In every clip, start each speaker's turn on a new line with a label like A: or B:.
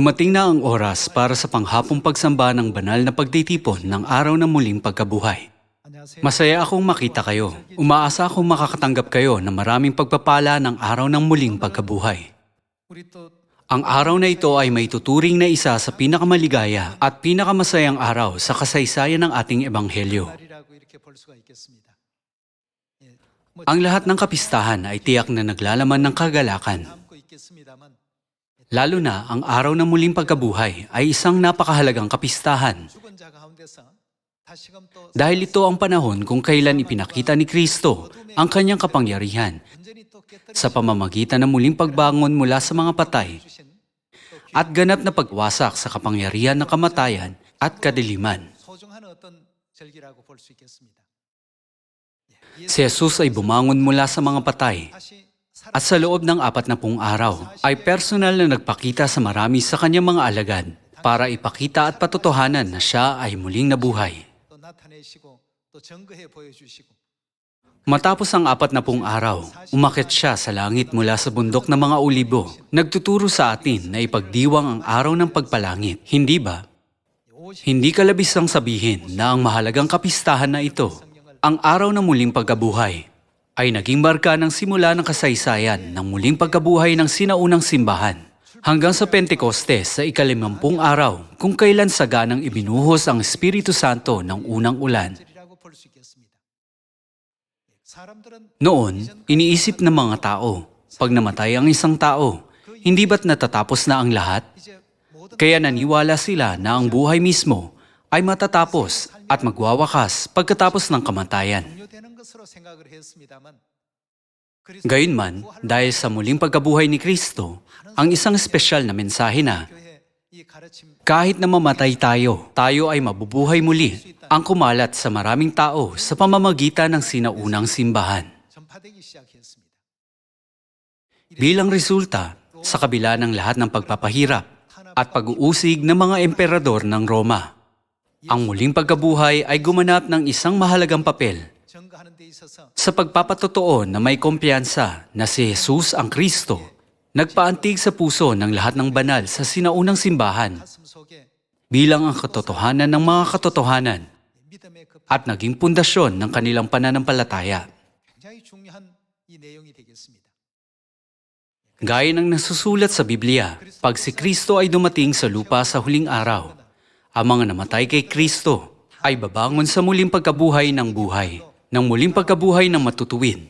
A: Dumating na ang oras para sa panghapong pagsamba ng banal na pagtitipon ng araw ng muling pagkabuhay. Masaya akong makita kayo. Umaasa akong makakatanggap kayo ng maraming pagpapala ng araw ng muling pagkabuhay. Ang araw na ito ay may tuturing na isa sa pinakamaligaya at pinakamasayang araw sa kasaysayan ng ating ebanghelyo. Ang lahat ng kapistahan ay tiyak na naglalaman ng kagalakan. Lalo na ang araw ng muling pagkabuhay ay isang napakahalagang kapistahan dahil ito ang panahon kung kailan ipinakita ni Kristo ang kanyang kapangyarihan sa pamamagitan ng muling pagbangon mula sa mga patay at ganap na pagwasak sa kapangyarihan ng kamatayan at kadiliman. Si Jesus ay bumangon mula sa mga patay at sa loob ng apat na pung araw ay personal na nagpakita sa marami sa kanyang mga alagad para ipakita at patotohanan na siya ay muling nabuhay. Matapos ang apat na pung araw, umakit siya sa langit mula sa bundok ng mga ulibo. Nagtuturo sa atin na ipagdiwang ang araw ng pagpalangit, hindi ba? Hindi kalabisang sabihin na ang mahalagang kapistahan na ito, ang araw ng muling pagkabuhay, ay naging marka ng simula ng kasaysayan ng muling pagkabuhay ng sinaunang simbahan hanggang sa Pentecostes sa ikalimampung araw kung kailan saganang ibinuhos ang Espiritu Santo ng unang ulan. Noon, iniisip ng mga tao, pag namatay ang isang tao, hindi ba't natatapos na ang lahat? Kaya naniwala sila na ang buhay mismo ay matatapos at magwawakas pagkatapos ng kamatayan. Gayunman, dahil sa muling pagkabuhay ni Kristo, ang isang espesyal na mensahe na kahit na mamatay tayo, tayo ay mabubuhay muli ang kumalat sa maraming tao sa pamamagitan ng sinaunang simbahan. Bilang resulta, sa kabila ng lahat ng pagpapahirap at pag-uusig ng mga emperador ng Roma, ang muling pagkabuhay ay gumanap ng isang mahalagang papel sa pagpapatotoo na may kumpiyansa na si Jesus ang Kristo, nagpaantig sa puso ng lahat ng banal sa sinaunang simbahan. Bilang ang katotohanan ng mga katotohanan at naging pundasyon ng kanilang pananampalataya. Gaya ng nasusulat sa Biblia, pag si Kristo ay dumating sa lupa sa huling araw, ang mga namatay kay Kristo ay babangon sa muling pagkabuhay ng buhay, ng muling pagkabuhay ng matutuwid,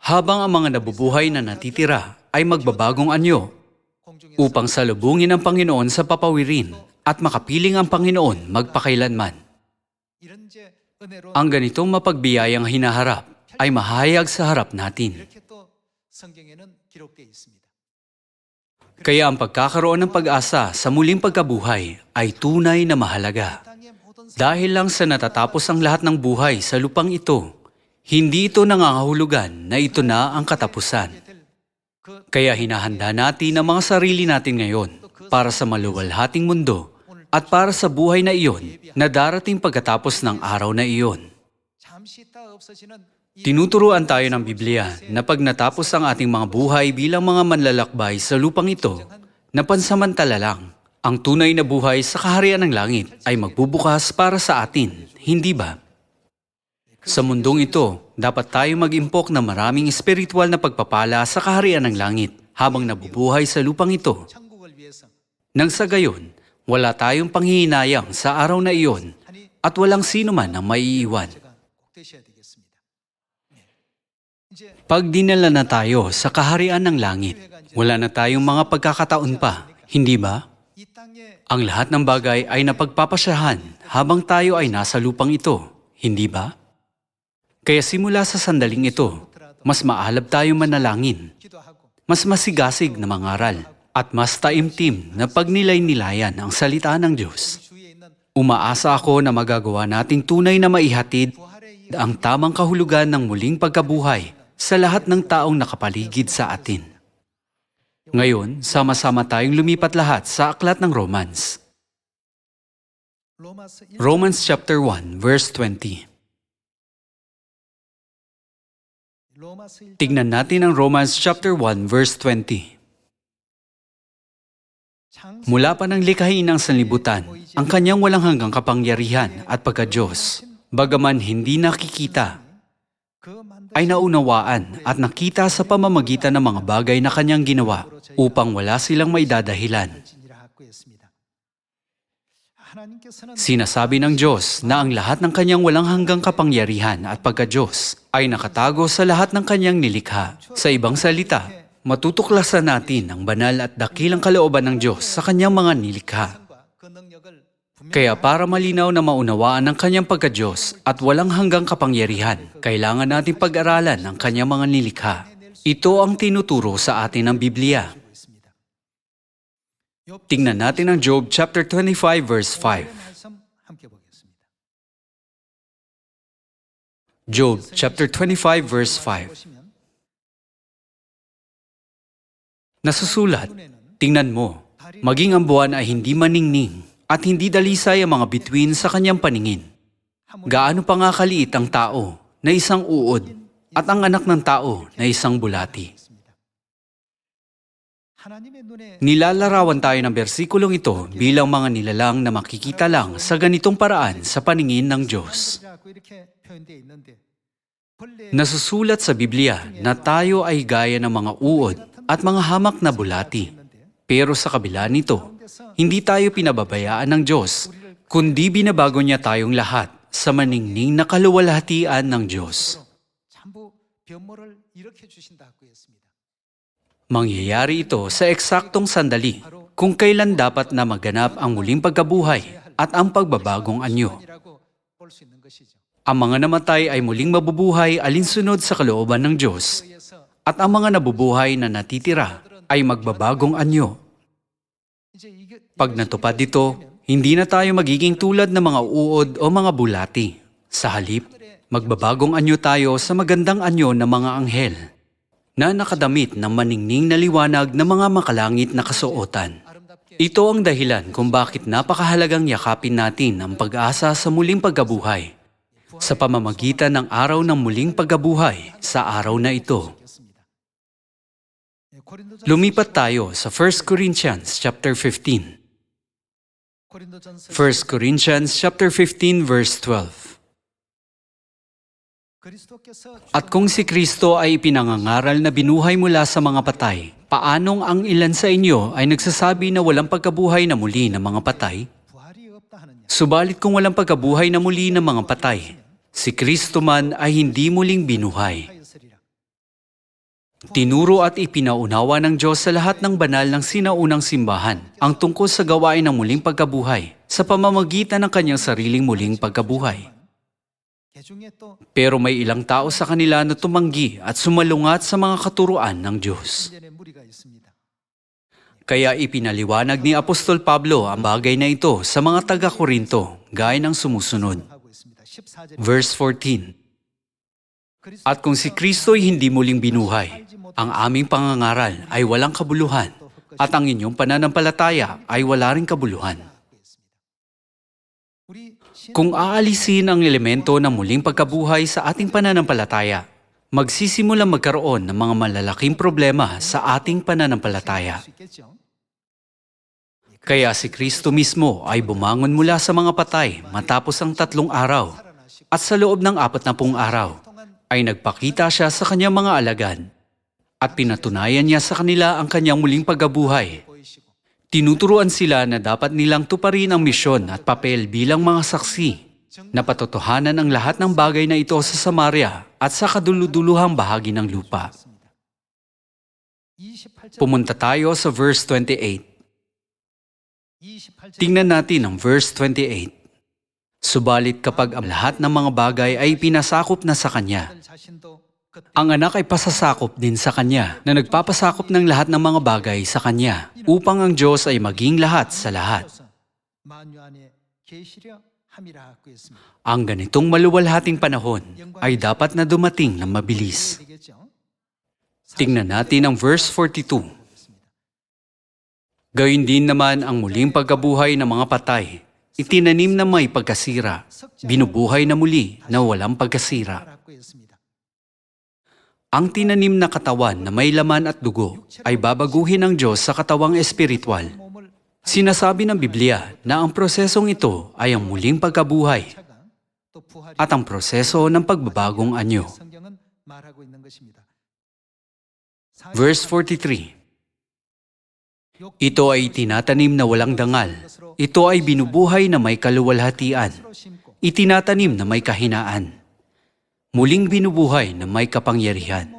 A: habang ang mga nabubuhay na natitira ay magbabagong anyo upang salubungin ang Panginoon sa papawirin at makapiling ang Panginoon magpakailanman. Ang ganitong mapagbiyayang hinaharap ay mahayag sa harap natin. Kaya ang pagkakaroon ng pag-asa sa muling pagkabuhay ay tunay na mahalaga. Dahil lang sa natatapos ang lahat ng buhay sa lupang ito, hindi ito nangangahulugan na ito na ang katapusan. Kaya hinahanda natin ang mga sarili natin ngayon para sa maluwalhating mundo at para sa buhay na iyon na darating pagkatapos ng araw na iyon. Tinuturuan tayo ng Biblia na pag natapos ang ating mga buhay bilang mga manlalakbay sa lupang ito, na pansamantala lang, ang tunay na buhay sa kaharian ng langit ay magbubukas para sa atin, hindi ba? Sa mundong ito, dapat tayo mag-impok ng maraming espiritual na pagpapala sa kaharian ng langit habang nabubuhay sa lupang ito. Nang sa gayon, wala tayong panghihinayang sa araw na iyon at walang sino man ang maiiwan. Pag dinala na tayo sa kaharian ng langit, wala na tayong mga pagkakataon pa, hindi ba? Ang lahat ng bagay ay napagpapasyahan habang tayo ay nasa lupang ito, hindi ba? Kaya simula sa sandaling ito, mas maalab tayo manalangin, mas masigasig na mangaral, at mas taimtim na pagnilay-nilayan ang salita ng Diyos. Umaasa ako na magagawa nating tunay na maihatid ang tamang kahulugan ng muling pagkabuhay sa lahat ng taong nakapaligid sa atin. Ngayon, sama-sama tayong lumipat lahat sa aklat ng Romans. Romans chapter 1, verse 20. Tignan natin ang Romans chapter 1, verse 20. Mula pa ng likhain ng sanlibutan, ang kanyang walang hanggang kapangyarihan at pagka-Diyos, bagaman hindi nakikita, ay naunawaan at nakita sa pamamagitan ng mga bagay na kanyang ginawa upang wala silang maidadahilan. Sinasabi ng Diyos na ang lahat ng kanyang walang hanggang kapangyarihan at pagka-Diyos ay nakatago sa lahat ng kanyang nilikha. Sa ibang salita, matutuklasan natin ang banal at dakilang kalooban ng Diyos sa kanyang mga nilikha. Kaya para malinaw na maunawaan ang kanyang pagka-Diyos at walang hanggang kapangyarihan, kailangan natin pag-aralan ang kanyang mga nilikha. Ito ang tinuturo sa atin ng Biblia. Tingnan natin ang Job chapter 25 verse 5. Job chapter 25 verse 5. Nasusulat, tingnan mo, maging ang buwan ay hindi maningning at hindi dalisay ang mga bituin sa kanyang paningin. Gaano pa nga kaliit ang tao na isang uod at ang anak ng tao na isang bulati. Nilalarawan tayo ng bersikulong ito bilang mga nilalang na makikita lang sa ganitong paraan sa paningin ng Diyos. Nasusulat sa Biblia na tayo ay gaya ng mga uod at mga hamak na bulati. Pero sa kabila nito, hindi tayo pinababayaan ng Diyos, kundi binabago niya tayong lahat sa maningning na kaluwalhatian ng Diyos. Mangyayari ito sa eksaktong sandali kung kailan dapat na maganap ang muling pagkabuhay at ang pagbabagong anyo. Ang mga namatay ay muling mabubuhay alinsunod sa kalooban ng Diyos at ang mga nabubuhay na natitira ay magbabagong anyo. Pag natupad ito, hindi na tayo magiging tulad ng mga uod o mga bulati. Sa halip, magbabagong anyo tayo sa magandang anyo ng mga anghel na nakadamit ng maningning na liwanag ng mga makalangit na kasuotan. Ito ang dahilan kung bakit napakahalagang yakapin natin ang pag-asa sa muling pagkabuhay sa pamamagitan ng araw ng muling pagkabuhay sa araw na ito. Lumipat tayo sa 1 Corinthians chapter 15. 1 Corinthians chapter 15 verse 12. At kung si Kristo ay ipinangangaral na binuhay mula sa mga patay, paanong ang ilan sa inyo ay nagsasabi na walang pagkabuhay na muli ng mga patay? Subalit kung walang pagkabuhay na muli ng mga patay, si Kristo man ay hindi muling binuhay. Tinuro at ipinaunawa ng Diyos sa lahat ng banal ng sinaunang simbahan ang tungkol sa gawain ng muling pagkabuhay sa pamamagitan ng kanyang sariling muling pagkabuhay. Pero may ilang tao sa kanila na tumanggi at sumalungat sa mga katuruan ng Diyos. Kaya ipinaliwanag ni Apostol Pablo ang bagay na ito sa mga taga-Korinto, gaya ng sumusunod. Verse 14 At kung si Kristo'y hindi muling binuhay, ang aming pangangaral ay walang kabuluhan, at ang inyong pananampalataya ay wala rin kabuluhan. Kung aalisin ang elemento ng muling pagkabuhay sa ating pananampalataya, magsisimula magkaroon ng mga malalaking problema sa ating pananampalataya. Kaya si Kristo mismo ay bumangon mula sa mga patay matapos ang tatlong araw at sa loob ng apat na pung araw ay nagpakita siya sa kanyang mga alagan at pinatunayan niya sa kanila ang kanyang muling pagkabuhay Tinuturuan sila na dapat nilang tuparin ang misyon at papel bilang mga saksi na patotohanan ang lahat ng bagay na ito sa Samaria at sa kaduluduluhang bahagi ng lupa. Pumunta tayo sa verse 28. Tingnan natin ang verse 28. Subalit kapag ang lahat ng mga bagay ay pinasakop na sa Kanya, ang anak ay pasasakop din sa Kanya na nagpapasakop ng lahat ng mga bagay sa Kanya upang ang Diyos ay maging lahat sa lahat. Ang ganitong maluwalhating panahon ay dapat na dumating ng mabilis. Tingnan natin ang verse 42. Gayun din naman ang muling pagkabuhay ng mga patay, itinanim na may pagkasira, binubuhay na muli na walang pagkasira. Ang tinanim na katawan na may laman at dugo ay babaguhin ng Diyos sa katawang espiritual. Sinasabi ng Biblia na ang prosesong ito ay ang muling pagkabuhay at ang proseso ng pagbabagong anyo. Verse 43 Ito ay tinatanim na walang dangal. Ito ay binubuhay na may kaluwalhatian. Itinatanim na may kahinaan muling binubuhay na may kapangyarihan.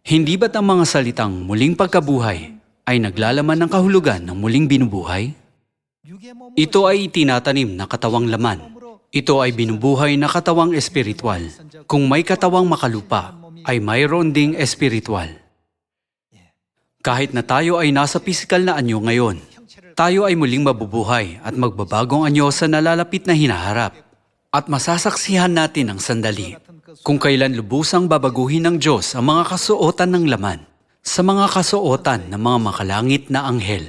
A: Hindi ba't ang mga salitang muling pagkabuhay ay naglalaman ng kahulugan ng muling binubuhay? Ito ay itinatanim na katawang laman. Ito ay binubuhay na katawang espiritual. Kung may katawang makalupa, ay mayroon ding espiritual. Kahit na tayo ay nasa pisikal na anyo ngayon, tayo ay muling mabubuhay at magbabagong anyo sa nalalapit na hinaharap. At masasaksihan natin ang sandali kung kailan lubusang babaguhin ng Diyos ang mga kasuotan ng laman sa mga kasuotan ng mga makalangit na anghel.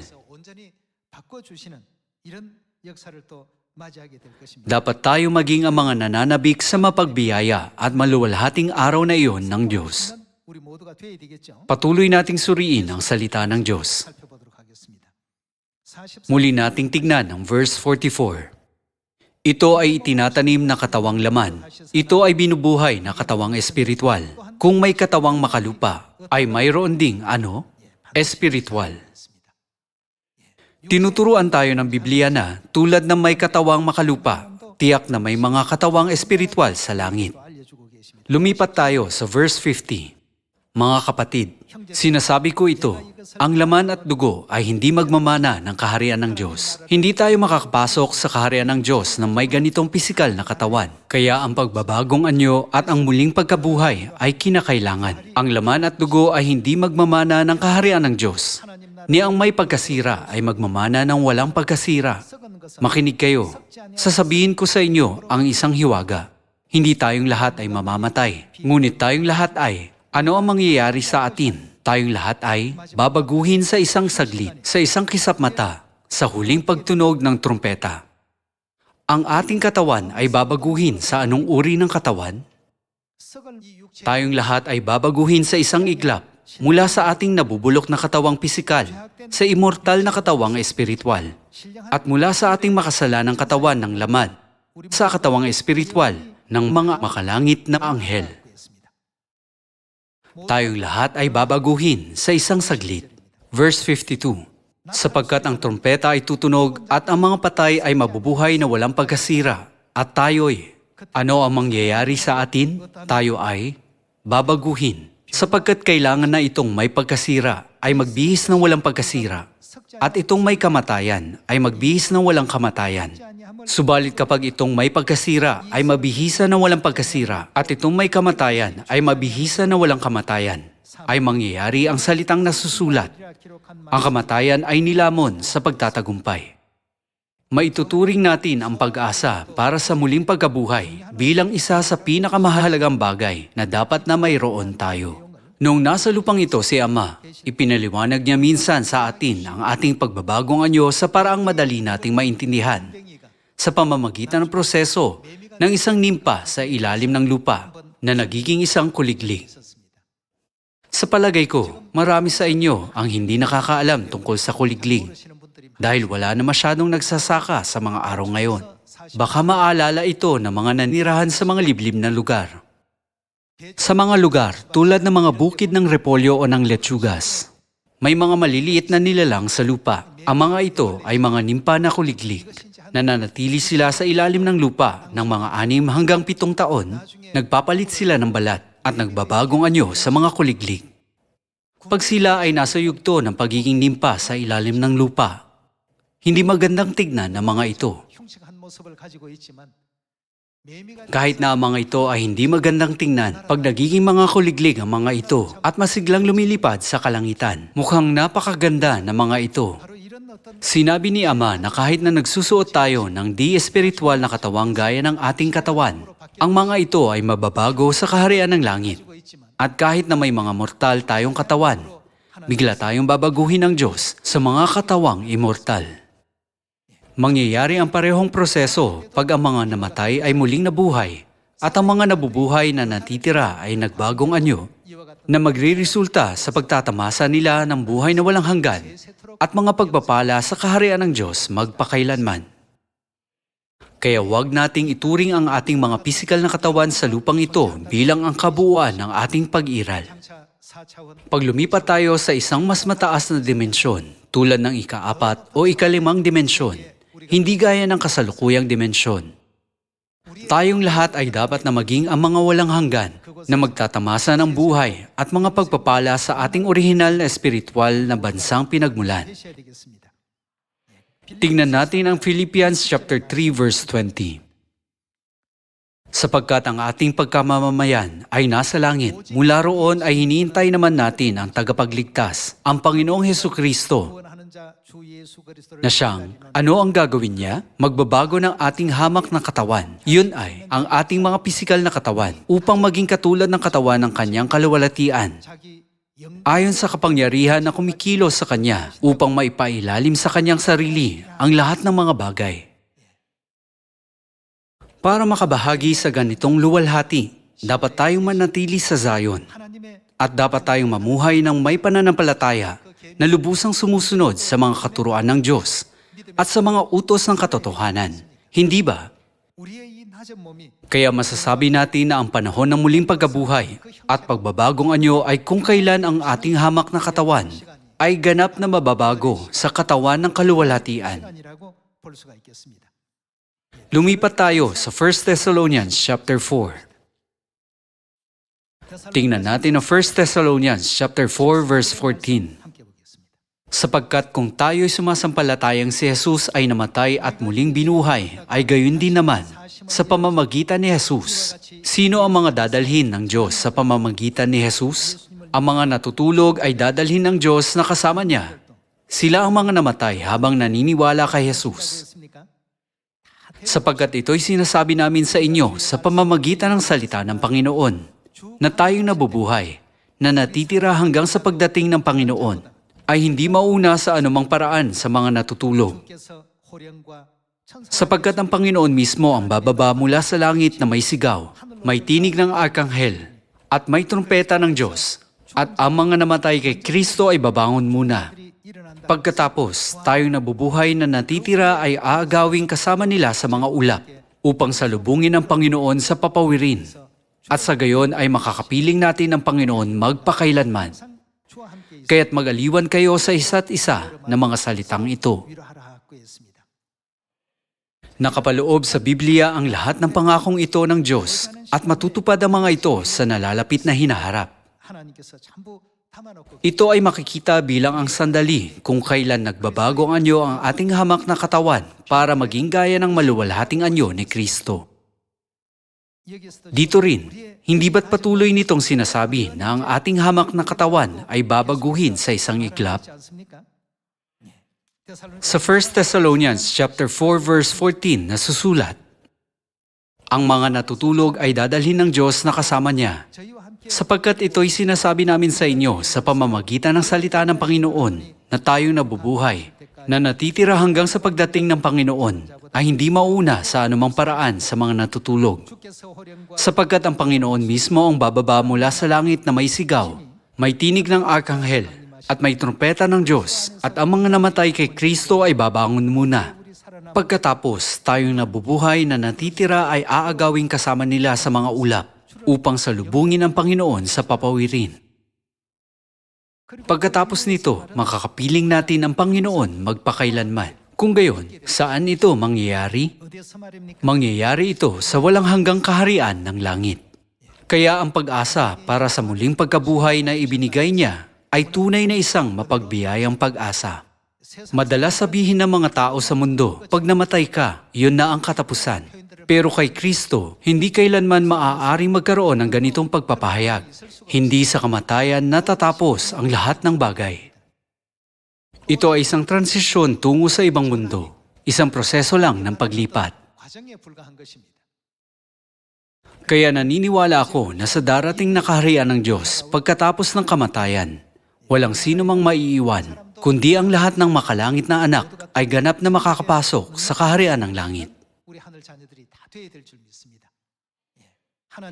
A: Dapat tayo maging ang mga nananabik sa mapagbiyaya at maluwalhating araw na iyon ng Diyos. Patuloy nating suriin ang salita ng Diyos. Muli nating tignan ang verse 44. Ito ay itinatanim na katawang laman. Ito ay binubuhay na katawang espiritual. Kung may katawang makalupa, ay mayroon ding ano? Espiritual. Tinuturuan tayo ng Biblia na tulad ng may katawang makalupa, tiyak na may mga katawang espiritual sa langit. Lumipat tayo sa verse 50. Mga kapatid, sinasabi ko ito, ang laman at dugo ay hindi magmamana ng kaharian ng Diyos. Hindi tayo makakapasok sa kaharian ng Diyos na may ganitong pisikal na katawan. Kaya ang pagbabagong anyo at ang muling pagkabuhay ay kinakailangan. Ang laman at dugo ay hindi magmamana ng kaharian ng Diyos. Ni ang may pagkasira ay magmamana ng walang pagkasira. Makinig kayo. Sasabihin ko sa inyo ang isang hiwaga. Hindi tayong lahat ay mamamatay, ngunit tayong lahat ay ano ang mangyayari sa atin? Tayong lahat ay babaguhin sa isang saglit, sa isang kisap mata, sa huling pagtunog ng trumpeta. Ang ating katawan ay babaguhin sa anong uri ng katawan? Tayong lahat ay babaguhin sa isang iglap mula sa ating nabubulok na katawang pisikal sa immortal na katawang espiritual at mula sa ating makasalanang katawan ng laman sa katawang espiritual ng mga makalangit na anghel tayong lahat ay babaguhin sa isang saglit. Verse 52, Sapagkat ang trompeta ay tutunog at ang mga patay ay mabubuhay na walang pagkasira. At tayo'y, ano ang mangyayari sa atin? Tayo ay babaguhin. Sapagkat kailangan na itong may pagkasira ay magbihis ng walang pagkasira at itong may kamatayan ay magbihis ng walang kamatayan. Subalit kapag itong may pagkasira ay mabihisa na walang pagkasira at itong may kamatayan ay mabihisa na walang kamatayan, ay mangyayari ang salitang nasusulat. Ang kamatayan ay nilamon sa pagtatagumpay. Maituturing natin ang pag-asa para sa muling pagkabuhay bilang isa sa pinakamahalagang bagay na dapat na mayroon tayo. Nung nasa lupang ito si Ama, ipinaliwanag niya minsan sa atin ang ating pagbabagong anyo sa paraang madali nating maintindihan sa pamamagitan ng proseso ng isang nimpa sa ilalim ng lupa na nagiging isang kuligli. Sa palagay ko, marami sa inyo ang hindi nakakaalam tungkol sa
B: kuligling
A: dahil wala na masyadong nagsasaka sa mga araw ngayon. Baka maalala ito ng mga nanirahan sa mga liblib na lugar sa mga lugar tulad ng mga bukid ng repolyo o ng lechugas, may mga maliliit na nilalang sa lupa. Ang mga ito ay mga nimpa na kuliglig. Nananatili sila sa ilalim ng lupa ng mga anim hanggang pitong taon, nagpapalit sila ng balat at nagbabagong anyo sa mga kuliglig. Pag sila ay nasa yugto ng pagiging nimpa sa ilalim ng lupa, hindi magandang tignan ng mga ito. Kahit na ang mga ito ay hindi magandang tingnan, pag nagiging mga kuliglig ang mga ito at masiglang lumilipad sa kalangitan, mukhang napakaganda ng mga ito. Sinabi ni Ama na kahit na nagsusuot tayo ng di-espiritual na katawang gaya ng ating katawan, ang mga ito ay mababago sa kaharian ng langit. At kahit na may mga mortal tayong katawan, bigla tayong babaguhin ng Diyos sa mga katawang immortal. Mangyayari ang parehong proseso pag ang mga namatay ay muling nabuhay at ang mga nabubuhay na natitira ay nagbagong anyo na magririsulta sa pagtatamasa nila ng buhay na walang hanggan at mga pagpapala sa kaharian ng Diyos magpakailanman. Kaya huwag nating ituring ang ating mga pisikal na katawan sa lupang ito bilang ang kabuuan ng ating pag-iral. Pag lumipat tayo sa isang mas mataas na dimensyon, tulad ng ikaapat o ikalimang dimensyon, hindi gaya ng kasalukuyang dimensyon. Tayong lahat ay dapat na maging ang mga walang hanggan na magtatamasa ng buhay at mga pagpapala sa ating orihinal na espiritual na bansang pinagmulan. Tingnan natin ang Philippians chapter 3 verse 20. Sapagkat ang ating pagkamamamayan ay nasa langit, mula roon ay hinihintay naman natin ang tagapagligtas, ang Panginoong Heso Kristo, na siyang, ano ang gagawin niya? Magbabago ng ating hamak na katawan. Yun ay, ang ating mga pisikal na katawan upang maging katulad ng katawan ng kanyang
B: kalawalatian.
A: Ayon sa kapangyarihan na kumikilos sa kanya upang maipailalim sa kanyang sarili ang lahat ng mga bagay. Para makabahagi sa ganitong luwalhati, dapat tayong manatili sa Zion at dapat tayong mamuhay ng may pananampalataya na lubusang sumusunod sa mga katuruan ng Diyos at sa mga utos ng katotohanan. Hindi ba? Kaya masasabi natin na ang panahon ng muling pagkabuhay at pagbabagong anyo ay kung kailan ang ating hamak na katawan ay ganap na mababago sa katawan ng kaluwalhatian. Lumipat tayo sa 1 Thessalonians chapter 4. Tingnan natin ang 1 Thessalonians chapter 4 verse 14. Sapagkat kung tayo'y sumasampalatayang si Jesus ay namatay at muling binuhay, ay gayon din naman sa pamamagitan ni Jesus. Sino ang mga dadalhin ng Diyos sa pamamagitan ni Jesus? Ang mga natutulog ay dadalhin ng Diyos na kasama niya. Sila ang mga namatay habang naniniwala kay Jesus. Sapagkat ito'y sinasabi namin sa inyo sa pamamagitan ng salita ng Panginoon, na tayong nabubuhay, na natitira hanggang sa pagdating ng Panginoon ay hindi mauna sa anumang paraan sa mga natutulog. Sapagkat ang Panginoon mismo ang bababa mula sa langit na may sigaw, may tinig ng arkanghel, at may trumpeta ng Diyos, at ang mga namatay kay Kristo ay babangon muna. Pagkatapos, tayong nabubuhay na natitira ay aagawing kasama nila sa mga ulap upang salubungin ang Panginoon sa papawirin. At sa gayon ay makakapiling natin ang Panginoon magpakailanman. Kaya't magaliwan kayo sa isa't isa ng mga salitang ito. Nakapaloob sa Biblia ang lahat ng pangakong ito ng Diyos at matutupad ang mga ito sa nalalapit na hinaharap. Ito ay makikita bilang ang sandali kung kailan nagbabago ang anyo ang ating hamak na katawan para maging gaya ng maluwalhating anyo ni Kristo. Dito rin, hindi ba't patuloy nitong sinasabi na ang ating hamak na katawan ay babaguhin sa isang
B: iklap?
A: Sa 1 Thessalonians chapter 4 verse 14 na susulat, ang mga natutulog ay dadalhin ng Diyos na kasama niya Sapagkat ito'y sinasabi namin sa inyo sa pamamagitan ng salita ng Panginoon na tayong nabubuhay, na natitira hanggang sa pagdating ng Panginoon ay hindi mauna sa anumang paraan sa mga natutulog. Sapagkat ang Panginoon mismo ang bababa mula sa langit na may sigaw, may tinig ng arkanghel, at may trompeta ng Diyos, at ang mga namatay kay Kristo ay babangon muna. Pagkatapos, tayong nabubuhay na natitira ay aagawing kasama nila sa mga ulap upang salubungin ang Panginoon sa papawirin. Pagkatapos nito, makakapiling natin ang Panginoon magpakailanman. Kung gayon, saan ito mangyayari? Mangyayari ito sa walang hanggang kaharian ng langit. Kaya ang pag-asa para sa muling pagkabuhay na ibinigay niya ay tunay na isang mapagbiyayang pag-asa. Madalas sabihin ng mga tao sa mundo, pag namatay ka, yun na ang katapusan. Pero kay Kristo, hindi kailanman maaaring magkaroon ng ganitong pagpapahayag. Hindi sa kamatayan natatapos ang lahat ng bagay. Ito ay isang transisyon tungo sa ibang mundo, isang proseso lang ng paglipat. Kaya naniniwala ako na sa darating na kaharian ng Diyos pagkatapos ng kamatayan, walang sino mang maiiwan, kundi ang lahat ng makalangit na anak ay ganap na makakapasok sa kaharian ng langit.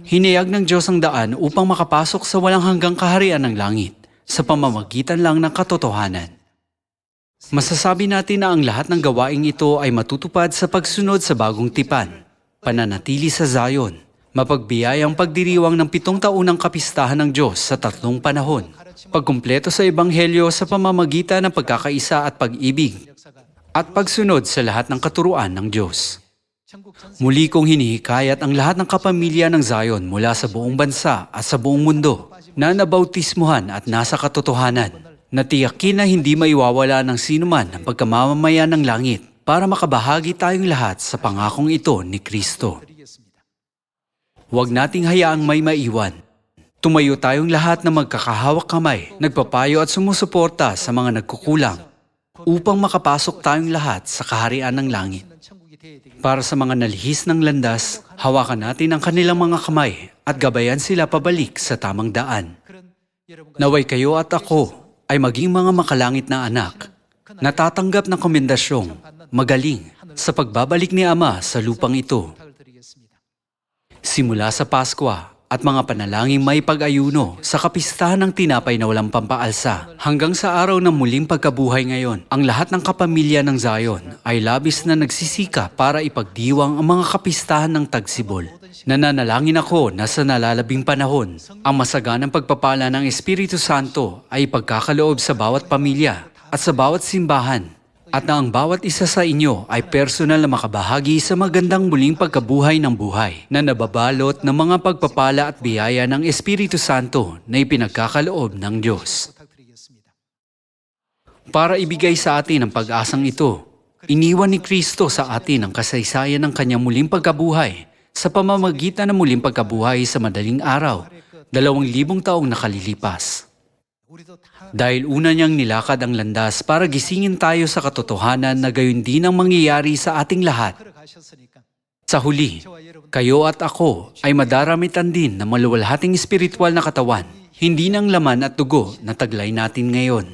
A: Hinayag ng Diyos ang daan upang makapasok sa walang hanggang kaharian ng langit sa pamamagitan lang ng katotohanan. Masasabi natin na ang lahat ng gawaing ito ay matutupad sa pagsunod sa bagong tipan, pananatili sa Zion, mapagbiyayang pagdiriwang ng pitong taunang kapistahan ng Diyos sa tatlong panahon, pagkumpleto sa Ebanghelyo sa pamamagitan ng pagkakaisa at pag-ibig, at pagsunod sa lahat ng katuruan ng Diyos. Muli kong hinihikayat ang lahat ng kapamilya ng Zion mula sa buong bansa at sa buong mundo na nabautismuhan at nasa katotohanan na tiyakin na hindi maiwawala ng sinuman ang pagkamamamaya ng langit para makabahagi tayong lahat sa pangakong ito ni Kristo. Huwag nating hayaang may maiwan. Tumayo tayong lahat na magkakahawak kamay, nagpapayo at sumusuporta sa mga nagkukulang upang makapasok tayong lahat sa kaharian ng langit. Para sa mga nalihis ng landas, hawakan natin ang kanilang mga kamay at gabayan sila pabalik sa tamang daan. Naway kayo at ako ay maging mga makalangit na anak, natatanggap ng komendasyong magaling sa pagbabalik ni Ama sa lupang ito. Simula sa Paskwa at mga panalangin may pag-ayuno sa kapistahan ng tinapay na walang pampaalsa hanggang sa araw ng muling pagkabuhay ngayon, ang lahat ng kapamilya ng Zion ay labis na nagsisika para ipagdiwang ang mga kapistahan ng tagsibol. Nananalangin ako na sa nalalabing panahon, ang masaganang pagpapala ng Espiritu Santo ay ipagkakaloob sa bawat pamilya at sa bawat simbahan at na ang bawat isa sa inyo ay personal na makabahagi sa magandang muling pagkabuhay ng buhay na nababalot ng mga pagpapala at biyaya ng Espiritu Santo na ipinagkakaloob ng Diyos. Para ibigay sa atin ang pag-asang ito, iniwan ni Kristo sa atin ang kasaysayan ng kanyang muling pagkabuhay sa pamamagitan ng muling pagkabuhay sa madaling araw, dalawang libong taong nakalilipas. Dahil una niyang nilakad ang landas para gisingin tayo sa katotohanan na gayon din ang mangyayari sa ating lahat. Sa huli, kayo at ako ay madaramitan din ng maluwalhating espiritual na katawan, hindi ng laman at dugo na taglay natin ngayon.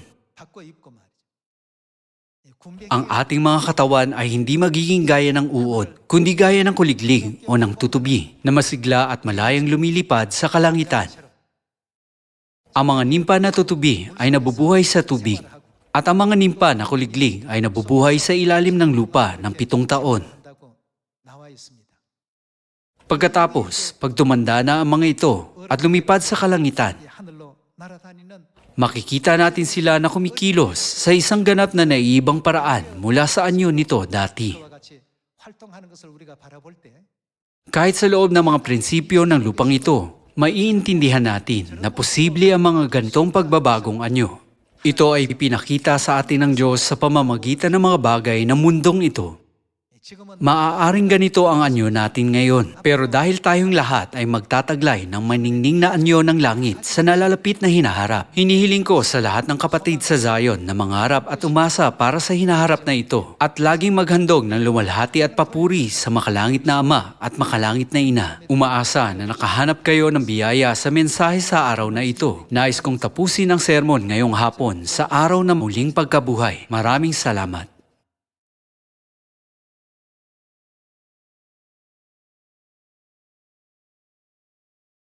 A: Ang ating mga katawan ay hindi magiging gaya ng uod, kundi gaya ng kuliglig o ng tutubi na masigla at malayang lumilipad sa kalangitan. Ang mga nimpa na tutubi ay nabubuhay sa tubig at ang mga nimpa na kuliglig ay nabubuhay sa ilalim ng lupa ng pitong taon. Pagkatapos, pagtumanda na ang mga ito at lumipad sa kalangitan, makikita natin sila na kumikilos sa isang ganap na naiibang paraan mula sa anyo nito dati. Kahit sa loob ng mga prinsipyo ng lupang ito, maiintindihan natin na posible ang mga gantong pagbabagong anyo. Ito ay pinakita sa atin ng Diyos sa pamamagitan ng mga bagay ng mundong ito. Maaaring ganito ang anyo natin ngayon, pero dahil tayong lahat ay magtataglay ng maningning na anyo ng langit sa nalalapit na hinaharap, hinihiling ko sa lahat ng kapatid sa Zion na mangarap at umasa para sa hinaharap na ito at laging maghandog ng lumalhati at papuri sa makalangit na ama at makalangit na ina. Umaasa na nakahanap kayo ng biyaya sa mensahe sa araw na ito. Nais kong tapusin ang sermon ngayong hapon sa araw na muling pagkabuhay. Maraming salamat.